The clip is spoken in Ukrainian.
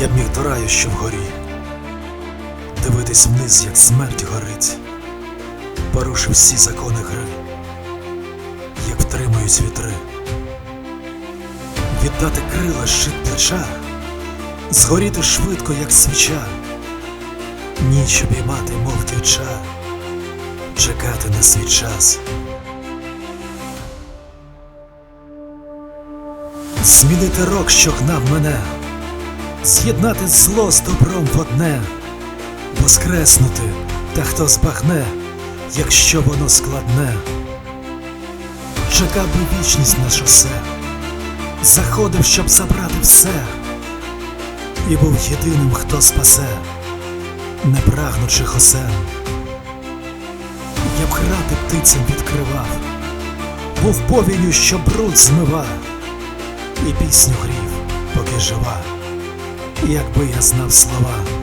Я б міг до раю, що вгорі, дивитись вниз, як смерть горить, порушив всі закони гри, як втримують вітри, віддати крила щит плеча, згоріти швидко, як свіча, ніч обіймати, мов дівча, чекати на свій час. Змінити рок, що гнав мене, з'єднати зло з добром в одне, воскреснути, та хто збагне, якщо воно складне. Чекав би вічність на шосе, заходив, щоб забрати все, і був єдиним, хто спасе, не прагнучих осен. Я б грати птицям відкривав, був повінню, що бруд змивав і пісню грів, поки жива, якби я знав слова.